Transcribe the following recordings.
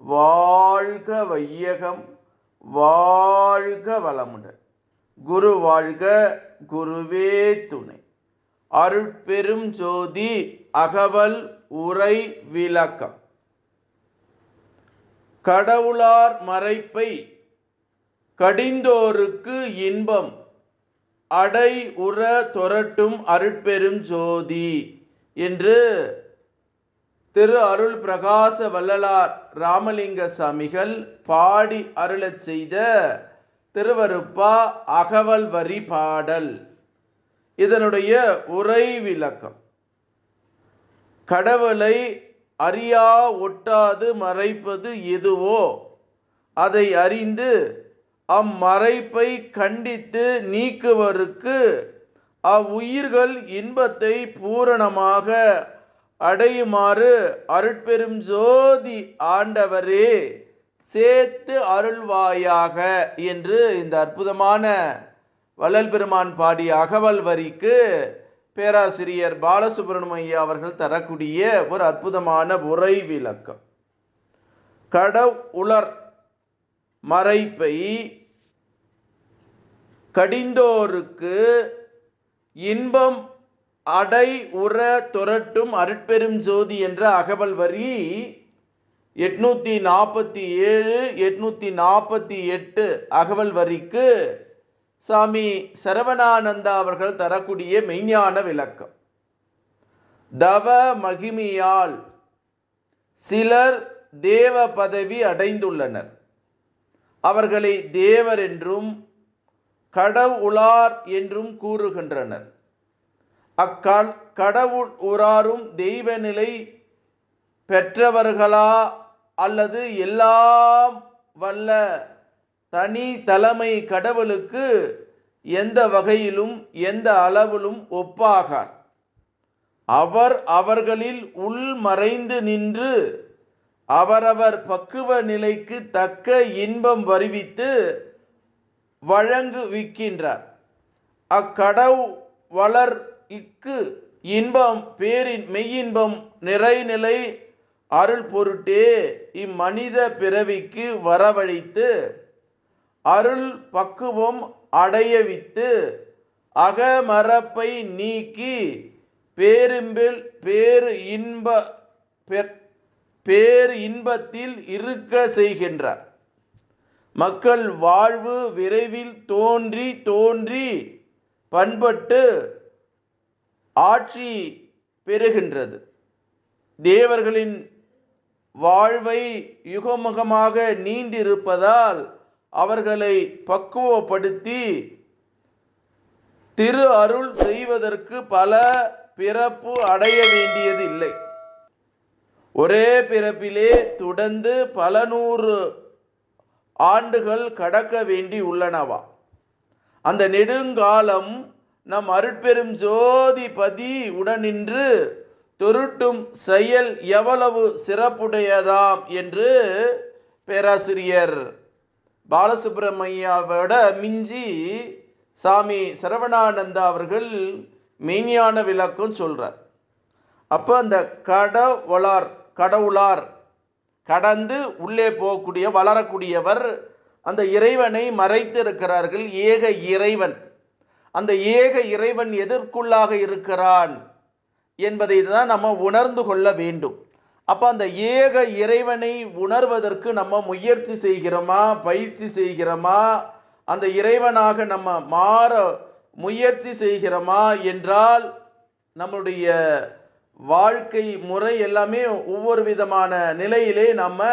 வாழ்க வையகம் வாழ்க வளமுடன். குரு வாழ்க குருவே துணை. அருட்பெரும் ஜோதி அகவல் உரை விளக்கம். கடவுளார் மறைப்பை கடிந்தோருக்கு இன்பம் அடை உற தொரட்டும் அருட்பெரும் ஜோதி என்று திரு அருள் பிரகாச வள்ளலார் ராமலிங்க சாமிகள் பாடி அருளச் செய்த திருவருப்பா அகவல் வரி பாடல். இதனுடைய உரை விளக்கம். கடவுளை அறியா ஒட்டாது மறைப்பது எதுவோ? அதை அறிந்து அம்மறைப்பை கண்டித்து நீக்குவருக்கு அவ்வுயிர்கள் இன்பத்தை பூரணமாக அடையுமாறு அருட்பெரும் ஜோதி ஆண்டவரே சேர்த்து அருள்வாயாக என்று இந்த அற்புதமான வள்ளல் பெருமான் பாடிய அகவல் வரிக்கு பேராசிரியர் பாலசுப்ரமணிய அவர்கள் தரக்கூடிய ஒரு அற்புதமான உரை விளக்கம். கடவுளர் மறைப்பை கடிந்தோருக்கு இன்பம் அடை உற துரட்டும் அருட்பெரும் ஜோதி என்ற அகவல் வரி எட்நூற்றி நாற்பத்தி ஏழு எட்நூற்றி நாற்பத்தி எட்டு அகவல் வரிக்கு சாமி சரவணானந்தா அவர்கள் தரக்கூடிய மெய்ஞான விளக்கம். தவ மகிமையால் சிலர் தேவ பதவி அடைந்துள்ளனர். அவர்களை தேவர் என்றும் கடவுளார் என்றும் கூறுகின்றனர். அக்கால் கடவுள் உறாரும் தெய்வ நிலை பெற்றவர்களா அல்லது எல்லாம் வல்ல தனி தலைமை கடவுளுக்கு எந்த வகையிலும் எந்த அளவிலும் ஒப்பாகார். அவர் அவர்களில் உள் மறைந்து நின்று அவரவர் பக்குவ நிலைக்கு தக்க இன்பம் வருவித்து வழங்குவிக்கின்றார். அக்கடவுளர் இக்கு இன்பம் பேரின் மெய்யின்பம் நிறைநிலை அருள் பொருட்டே இம்மனித பிறவிக்கு வரவழைத்து அருள் பக்குவம் அடையவித்து அகமரப்பை நீக்கி பேரும்பில் பேரு இன்ப பேர் இன்பத்தில் இருக்க செய்கின்றார். மக்கள் வாழ்வு விரைவில் தோன்றி தோன்றி பண்பட்டு ஆட்சி பெறுகின்றது. தேவர்களின் வாழ்வை யுகமுகமாக நீண்டிருப்பதால் அவர்களை பக்குவப்படுத்தி திரு அருள் செய்வதற்கு பல பிறப்பு அடைய வேண்டியது இல்லை ஒரே பிறப்பிலே தொடர்ந்து பல நூறு ஆண்டுகள் கடக்க வேண்டி உள்ளனவா? அந்த நெடுங்காலம் நம் அருட்பெரும் ஜோதி பதி உடனின்று தொருட்டும் செயல் எவ்வளவு சிறப்புடையதாம் என்று பேராசிரியர் பாலசுப்ரமணியாவோட மிஞ்சி சாமி சரவணானந்தா அவர்கள் மெய்ஞான விளக்கம் சொல்கிறார் அப்போ அந்த கடவுளார் கடவுளார் கடந்து உள்ளே போகக்கூடிய வளரக்கூடியவர் அந்த இறைவனை மறைத்து இருக்கிறார்கள் ஏக இறைவன். அந்த ஏக இறைவன் எதற்குள்ளாக இருக்கிறான் என்பதை தான் நம்ம உணர்ந்து கொள்ள வேண்டும். அப்போ அந்த ஏக இறைவனை உணர்வதற்கு நம்ம முயற்சி செய்கிறோமா பயிற்சி செய்கிறோமா அந்த இறைவனாக நம்ம மாற முயற்சி செய்கிறோமா என்றால் நம்முடைய வாழ்க்கை முறை எல்லாமே ஒவ்வொரு விதமான நிலையிலே நம்ம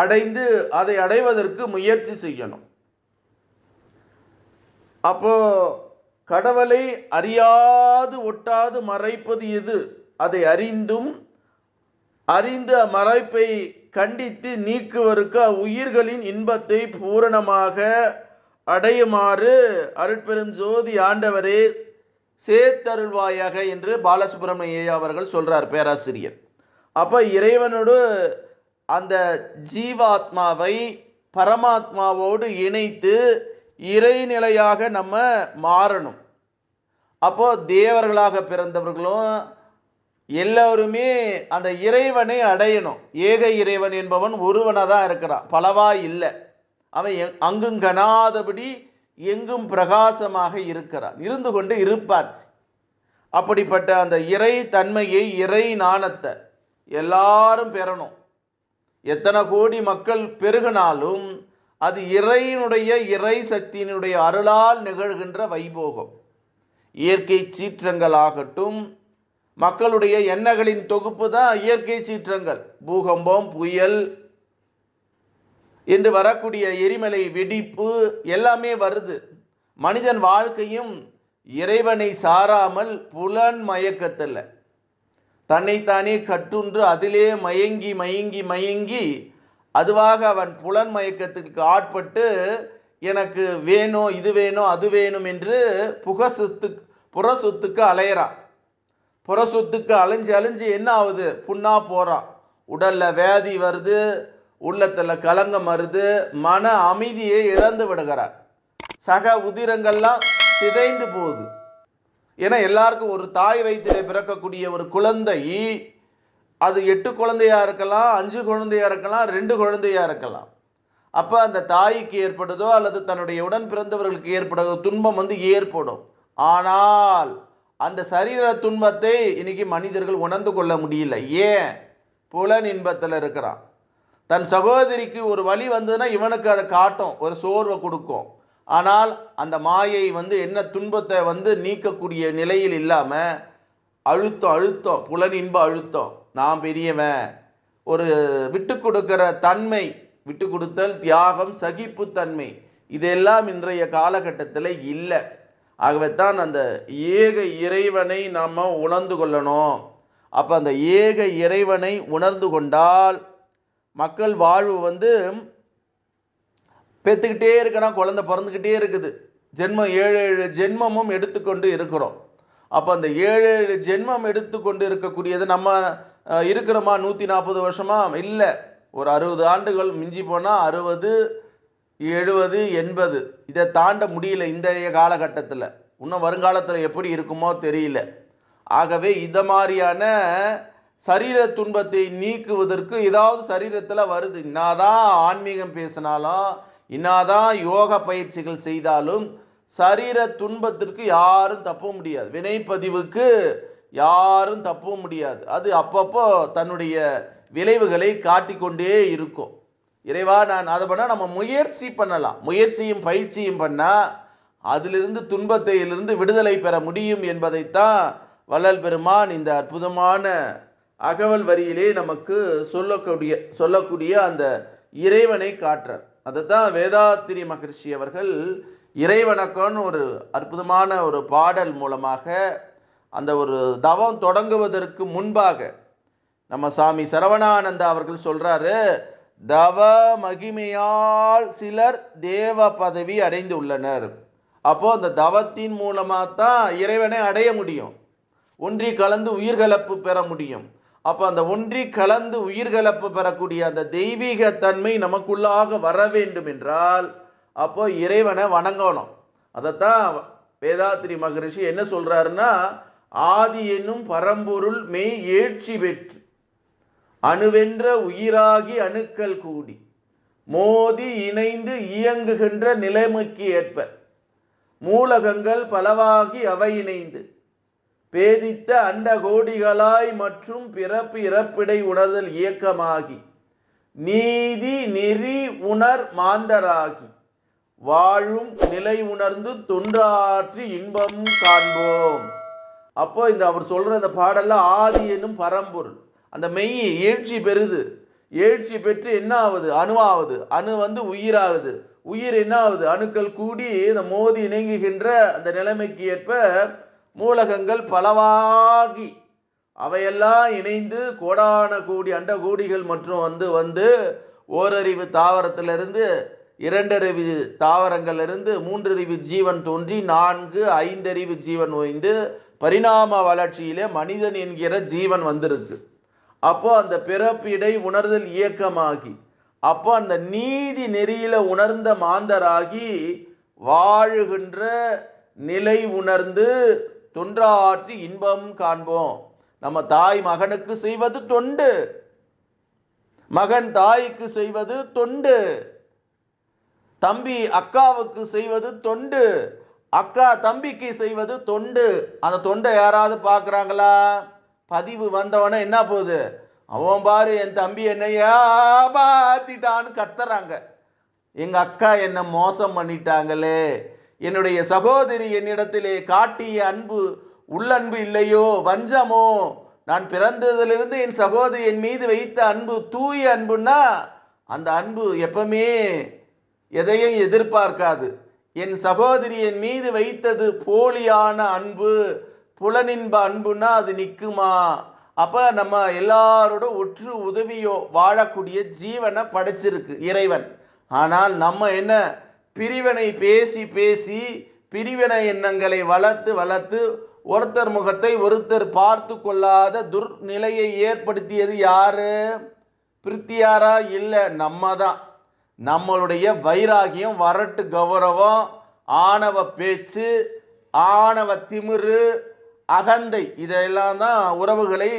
அடைந்து அதை அடைவதற்கு முயற்சி செய்யணும். அப்போ கடவுளை அறியாது ஒட்டாது மறைப்பது எது? அதை அறிந்தும் அறிந்த மறைப்பை கண்டித்து நீக்குவருக்கு உயிர்களின் இன்பத்தை பூரணமாக அடையுமாறு அருட்பெரும் ஜோதி ஆண்டவரே சேர்த்தருள்வாயாக என்று பாலசுப்ரமணிய ஐயா அவர்கள் சொல்கிறார் பேராசிரியர். அப்போ இறைவனோடு அந்த ஜீவாத்மாவை பரமாத்மாவோடு இணைத்து இறைநிலையாக நம்ம மாறணும். அப்போது தேவர்களாக பிறந்தவர்களும் எல்லோருமே அந்த இறைவனை அடையணும். ஏக இறைவன் என்பவன் ஒருவனாக தான் இருக்கிறான். பலவா இல்லை. அவன் எ- அங்கும் கணாதபடி எங்கும் பிரகாசமாக இருக்கிறான். இருந்து கொண்டு இருப்பான். அப்படிப்பட்ட அந்த இறை தன்மையை இறை நாணத்தை எல்லாரும் பெறணும். எத்தனை கோடி மக்கள் பெருகினாலும் அது இறையினுடைய இறை சக்தியினுடைய அருளால் நிகழ்கின்ற வைபோகம். இயற்கை சீற்றங்களாகட்டும் மக்களுடைய எண்ணங்களின் தொகுப்பு தான் இயற்கை சீற்றங்கள். பூகம்பம் புயல் என்று வரக்கூடிய எரிமலை வெடிப்பு எல்லாமே வருது. மனிதன் வாழ்க்கையும் இறைவனை சாராமல் புலன் மயக்கத்தில் தன்னைத்தானே கட்டுன்று அதிலே மயங்கி மயங்கி மயங்கி அதுவாக அவன் புலன் மயக்கத்திற்கு ஆட்பட்டு எனக்கு வேணும் இது வேணும் அது வேணும் என்று புக சொத்து புற சொத்துக்கு அலையிறான் புற சொத்துக்கு அலைஞ்சு அலைஞ்சு என்ன ஆகுது புண்ணா போகிறான் உடலில் வியாதி வருது உள்ளத்தில் கலங்கம் வருது மன அமைதியை இழந்து விடுகிறான் சக உதிரங்கள்லாம் சிதைந்து போகுது. ஏன்னா எல்லாருக்கும் ஒரு தாய் வயிற்றிலே பிறக்கக்கூடிய ஒரு குழந்தை அது எட்டு குழந்தையாக இருக்கலாம் அஞ்சு குழந்தையா இருக்கலாம் ரெண்டு குழந்தையாக இருக்கலாம். அப்போ அந்த தாய்க்கு ஏற்படுதோ அல்லது தன்னுடைய உடன் பிறந்தவர்களுக்கு ஏற்படுதோ துன்பம் வந்து ஏற்படும். ஆனால் அந்த சரீர துன்பத்தை இன்னைக்கு மனிதர்கள் உணர்ந்து கொள்ள முடியல. ஏன்? புலன் இன்பத்தில் இருக்கிறான். தன் சகோதரிக்கு ஒரு வழி வந்ததுன்னா இவனுக்கு அதை காட்டும் ஒரு சோர்வை கொடுக்கும். ஆனால் அந்த மாயை வந்து என்ன துன்பத்தை வந்து நீக்கக்கூடிய நிலையில் இல்லாமல் அழுத்தம் அழுத்தம் புலன் இன்ப அழுத்தம். நான் பெரியவன். ஒரு விட்டு கொடுக்கிற தன்மை விட்டு கொடுத்தல் தியாகம் சகிப்புத்தன்மை இதெல்லாம் இன்றைய காலகட்டத்தில் இல்லை. ஆகவே தான் அந்த ஏக இறைவனை நாம் உணர்ந்து கொள்ளணும். அப்போ அந்த ஏக இறைவனை உணர்ந்து கொண்டால் மக்கள் வாழ்வு வந்து பெற்றுக்கிட்டே இருக்கிறான் குழந்தை பிறந்துக்கிட்டே இருக்குது. ஜென்மம் ஏழு ஏழு ஜென்மமும் எடுத்துக்கொண்டு இருக்கிறோம். அப்போ அந்த ஏழு ஏழு ஜென்மம் எடுத்துக்கொண்டு இருக்கக்கூடியது நம்ம இருக்கிறோமா? நூற்றி நாற்பது வருஷமா? இல்லை. ஒரு அறுபது ஆண்டுகள் மிஞ்சி போனால் அறுபது எழுபது எண்பது. இதை தாண்ட முடியல இந்த காலகட்டத்தில். இன்னும் வருங்காலத்தில் எப்படி இருக்குமோ தெரியல. ஆகவே இந்த மாதிரியான சரீர துன்பத்தை நீக்குவதற்கு ஏதாவது சரீரத்தில் வருது. இன்னாதான் ஆன்மீகம் பேசினாலும் இன்னாதான் யோக பயிற்சிகள் செய்தாலும் சரீர துன்பத்திற்கு யாரும் தப்ப முடியாது. வினைப்பதிவுக்கு யாரும் தப்ப முடியாது. அது அப்பப்போ தன்னுடைய விளைவுகளை காட்டிக்கொண்டே இருக்கும். இறைவா நான் அதை பண்ணால் நம்ம முயற்சி பண்ணலாம். முயற்சியும் பயிற்சியும் பண்ணால் அதிலிருந்து துன்பத்தையிலிருந்து விடுதலை பெற முடியும் என்பதைத்தான் வள்ளல் பெருமான் இந்த அற்புதமான அகவல் வரியிலே நமக்கு சொல்லக்கூடிய சொல்லக்கூடிய அந்த இறைவனை காட்டுறார். அதைத்தான் வேதாத்திரி மகர்ஷி அவர்கள் இறைவணக்கம்னு ஒரு அற்புதமான ஒரு பாடல் மூலமாக அந்த ஒரு தவம் தொடங்குவதற்கு முன்பாக நம்ம சாமி சரவணானந்தா அவர்கள் சொல்கிறாரு தவ மகிமையால் சிலர் தேவ பதவி அடைந்து உள்ளனர். அப்போது அந்த தவத்தின் மூலமாக தான் இறைவனை அடைய முடியும். ஒன்றி கலந்து உயிர்கலப்பு பெற முடியும். அப்போ அந்த ஒன்றி கலந்து உயிர்கலப்பு பெறக்கூடிய அந்த தெய்வீக தன்மை நமக்குள்ளாக வர வேண்டும் என்றால் அப்போது இறைவனை வணங்கணும். அதைத்தான் வேதாத்திரி மகரிஷி என்ன சொல்கிறாருன்னா ஆதி என்னும் பரம்பொருள் மெய் ஏழ்ச்சி பெற்று அணுவென்ற உயிராகி அணுக்கள் கூடி மோதி இணைந்து இயங்குகின்ற நிலைமைக்கு ஏற்ப மூலகங்கள் பலவாகி அவை இணைந்து பேதித்த அண்ட கோடிகளாய் மற்றும் பிறப்பு இறப்பிடை உணர்தல் இயக்கமாகி நீதி நெறி உணர் மாந்தராகி வாழும் நிலை உணர்ந்து தொன்றாற்றி இன்பம் காண்போம். அப்போ இந்த அவர் சொல்கிற அந்த பாடல்ல ஆதி என்னும் பரம்பொருள் அந்த மெய் எழுச்சி பெறுது. எழுச்சி பெற்று என்ன ஆகுது அணுவாகுது அணு வந்து உயிராகுது உயிர் என்ன ஆகுது அணுக்கள் கூடி இந்த மோதி இணங்குகின்ற அந்த நிலைமைக்கு ஏற்ப மூலகங்கள் பலவாகி அவையெல்லாம் இணைந்து கோடான கோடி அண்ட கோடிகள் மற்றும் வந்து வந்து ஓரறிவு தாவரத்திலிருந்து இரண்டறிவு தாவரங்களிலிருந்து மூன்றறிவு ஜீவன் தோன்றி நான்கு ஐந்தறிவு ஜீவன் ஓய்ந்து பரிணாம வளர்ச்சியிலே மனிதன் என்கிற ஜீவன் வந்திருக்கு. அப்போ அந்த பிறப்பிடை உணர்தல் இயக்கமாகி அப்போ அந்த நீதி நெறியில உணர்ந்த மாந்தராகி வாழுகின்ற நிலை உணர்ந்து தொன்றாற்றி இன்பம் காண்போம். நம்ம தாய் மகனுக்கு செய்வது தொண்டு. மகன் தாய்க்கு செய்வது தொண்டு. தம்பி அக்காவுக்கு செய்வது தொண்டு. அக்கா தம்பிக்கு செய்வது தொண்டு. அந்த தொண்டை யாராவது பார்க்குறாங்களா? பதிவு வந்தவொடனே என்ன போகுது? அவன் பாரு என் தம்பி என்னையா பாத்திட்டான்னு கத்துறாங்க. எங்கள் அக்கா என்னை மோசம் பண்ணிட்டாங்களே. என்னுடைய சகோதரி என்னிடத்திலே காட்டிய அன்பு உள்ளன்பு இல்லையோ? வஞ்சமோ? நான் பிறந்ததிலிருந்து என் சகோதரி என் மீது வைத்த அன்பு தூய அன்புன்னா அந்த அன்பு எப்பவுமே எதையும் எதிர்பார்க்காது. என் சகோதரி என் மீது வைத்தது போலியான அன்பு. புலனின்ப அன்புன்னா அது நிற்குமா அப்போ நம்ம எல்லாரோட ஒற்று உதவியோ வாழக்கூடிய ஜீவனை படைச்சிருக்கு இறைவன். ஆனால் நம்ம என்ன பிரிவினை பேசி பேசி பிரிவினை எண்ணங்களை வளர்த்து வளர்த்து ஒருத்தர் முகத்தை ஒருத்தர் பார்த்து கொள்ளாத துர்நிலையை ஏற்படுத்தியது யாரு? பிரித்தியாரா? இல்லை நம்ம தான். நம்மளுடைய வைராகியம் வரட்டு கௌரவம் ஆணவ பேச்சு ஆணவ திமிரு அகந்தை இதெல்லாம் தான் உறவுகளை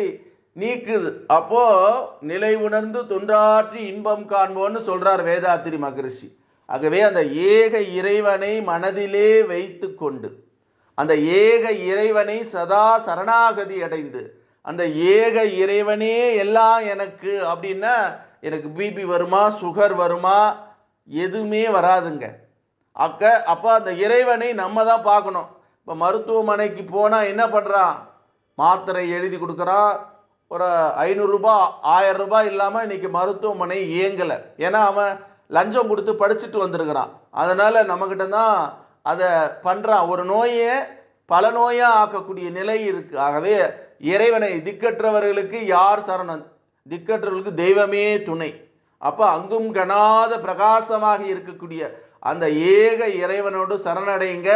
நீக்குது. அப்போ நிலை உணர்ந்து தொன்றாற்றி இன்பம் காண்போன்னு சொல்றார் வேதாத்திரி மகரிஷி. ஆகவே அந்த ஏக இறைவனை மனதிலே வைத்து கொண்டு அந்த ஏக இறைவனை சதா சரணாகதி அடைந்து அந்த ஏக இறைவனே எல்லாம் எனக்கு அப்படின்னா எனக்கு பிபி வருமா சுகர் வருமா எதுவுமே வராதுங்க. அக்க அப்போ அந்த இறைவனை நம்ம தான் பார்க்கணும். இப்போ மருத்துவமனைக்கு போனால் என்ன பண்ணுறான் மாத்திரை எழுதி கொடுக்குறான். ஒரு ஐநூறுரூபா ஆயரூபா இல்லாமல் இன்றைக்கி மருத்துவமனை இயங்கலை. ஏன்னா அவன் லஞ்சம் கொடுத்து படிச்சுட்டு வந்திருக்கிறான். அதனால் நம்மக்கிட்ட தான் அதை பண்ணுறான் ஒரு நோயை பல நோயாக ஆக்கக்கூடிய நிலை இருக்குது ஆகவே இறைவனை திக்கற்றவர்களுக்கு யார் சரணம்? திக்கற்றவர்களுக்கு தெய்வமே துணை. அப்போ அங்கும் கணாத பிரகாசமாக இருக்கக்கூடிய அந்த ஏக இறைவனோடு சரணடைங்க.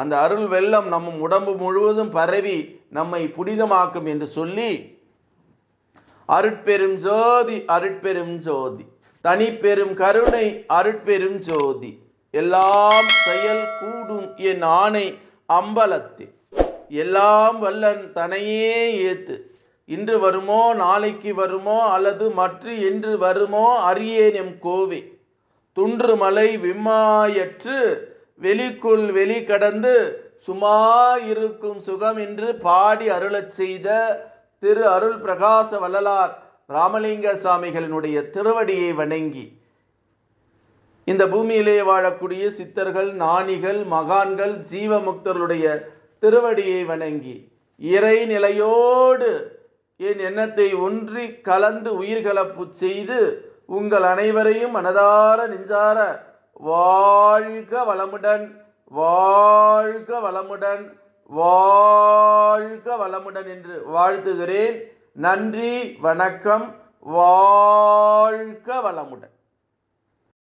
அந்த அருள் வெள்ளம் நம்ம உடம்பு முழுவதும் பரவி நம்மை புனிதமாக்கும் என்று சொல்லி அருட்பெரும் ஜோதி அருட்பெரும் ஜோதி. தனிப்பெரும் கருணை அருட்பெரும் ஜோதி. எல்லாம் செயல் கூடும் என் ஆணை அம்பலத்தில் எல்லாம் வல்லன் தனையே ஏத்து. இன்று வருமோ நாளைக்கு வருமோ அல்லது மற்ற என்று வருமோ அறியேன் எம் கோவே. துன்று மலை விம்மாயற்று வெளிக்குள் வெளி கடந்து சும்மா இருக்கும் சுகம் என்று பாடி அருளச் செய்த திரு அருள் பிரகாச வள்ளலார் ராமலிங்க சாமிகளினுடைய திருவடியை வணங்கி இந்த பூமியிலே வாழக்கூடிய சித்தர்கள் ஞானிகள் மகான்கள் ஜீவமுக்தர்களுடைய திருவடியை வணங்கி இறை நிலையோடு என் எண்ணத்தை ஒன்றி கலந்து உயிர்கலப்பு செய்து உங்கள் அனைவரையும் மனதார நெஞ்சார வாழ்க வளமுடன் வாழ்க வளமுடன் வாழ்க வளமுடன் என்று வாழ்த்துகிறேன். நன்றி வணக்கம் வாழ்க வளமுடன்.